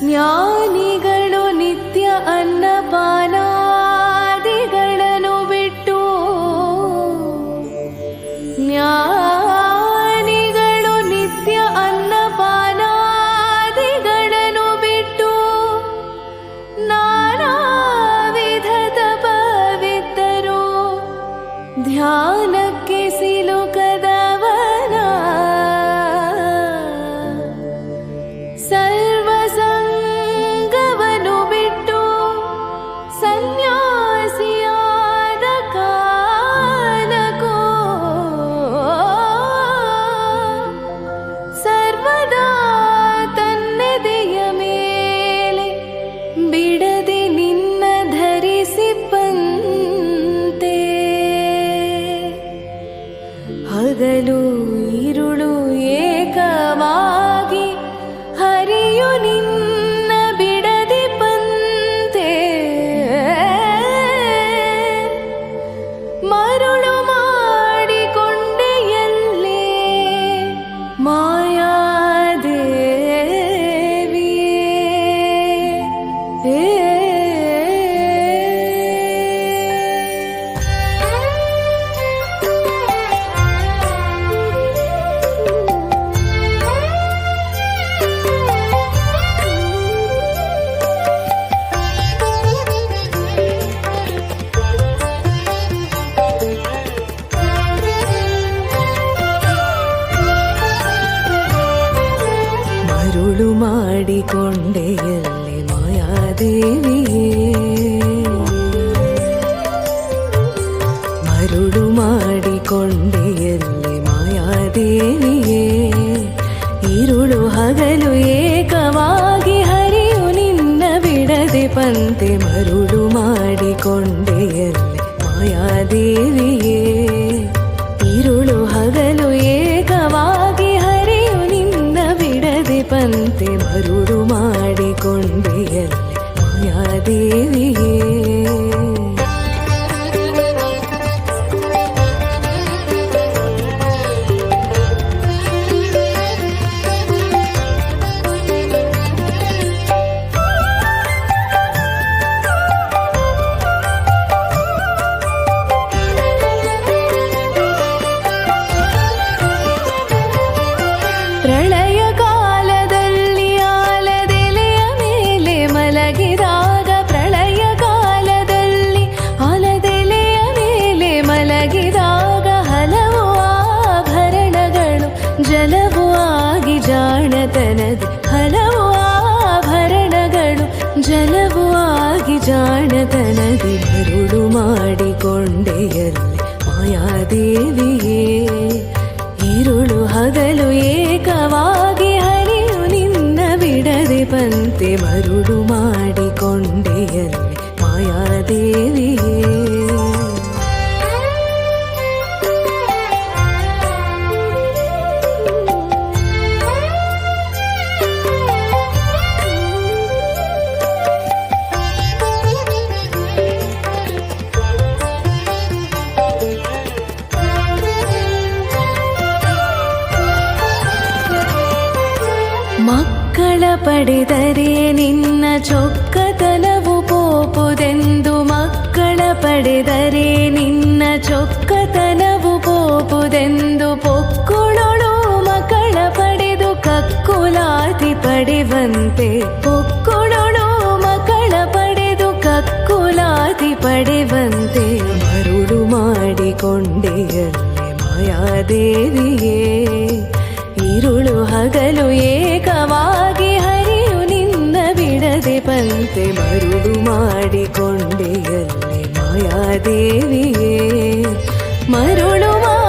娘 ಹಗಲು ಇರುಳು ಏಕವಾಗಿ ಮರುಳು ಮಾಡಿಕೊಂಡೆ ಎಲ್ಲಿ ಮಾಯಾದೇವಿಯೇ ಮರುಳು ಮಾಡಿಕೊಂಡೆ ಎಲ್ಲಿ ಮಾಯಾದೇವಿಯೇ ಇರುಳು ಹಗಲು ಏಕವಾಗಿ ಹರಿಯು ನಿನ್ನ ಬಿಡದೆ ಪಂತೆ ಮರುಳು ಮಾಡಿಕೊಂಡೆ ಎಲ್ಲಿ ദേവി ಆಗಿ ಜಾಣತನದಿ ಅರುಳು ಮಾಡಿಕೊಂಡೆಯಲ್ಲಿ ಮಾಯಾದೇವಿಯೇ. ಇರುಳು ಹಗಲು ಏಕವಾಗಿ ಹರಿಯು ನಿನ್ನ ಬಿಡದೆ ಪಂತೆ ಮರುಳು ಪಡೆದರೆ ನಿನ್ನ ಚೊಕ್ಕತನವು ಪೋಪುದೆಂದು ಮಕ್ಕಳ ಪಡೆದರೆ ನಿನ್ನ ಚೊಕ್ಕತನವು ಪೋಪುದೆಂದು ಪೊಕ್ಕುಳೊಳು ಮಕ್ಕಳ ಪಡೆದು ಕಕ್ಕುಲಾತಿ ಪಡೆವಂತೆ. ಪೊಕ್ಕುಳೊಳು ಮಕ್ಕಳ ಪಡೆದು ಕಕ್ಕುಲಾತಿ ಪಡೆವಂತೆ. ಮರುಳು ಮಾಡಿಕೊಂಡೆಯ ಮಾಯಾದೇವಿಯೇ, ಇರುಳು ಹಗಲು ಏಕವಾಗಿ ಬಂತೆ ಮರುಡು ಮಾಡಿಕೊಂಡೆಯಲ್ಲಿ ಮಾಯಾದೇವಿಯೇ ಮರುಳು ಮಾಡಿ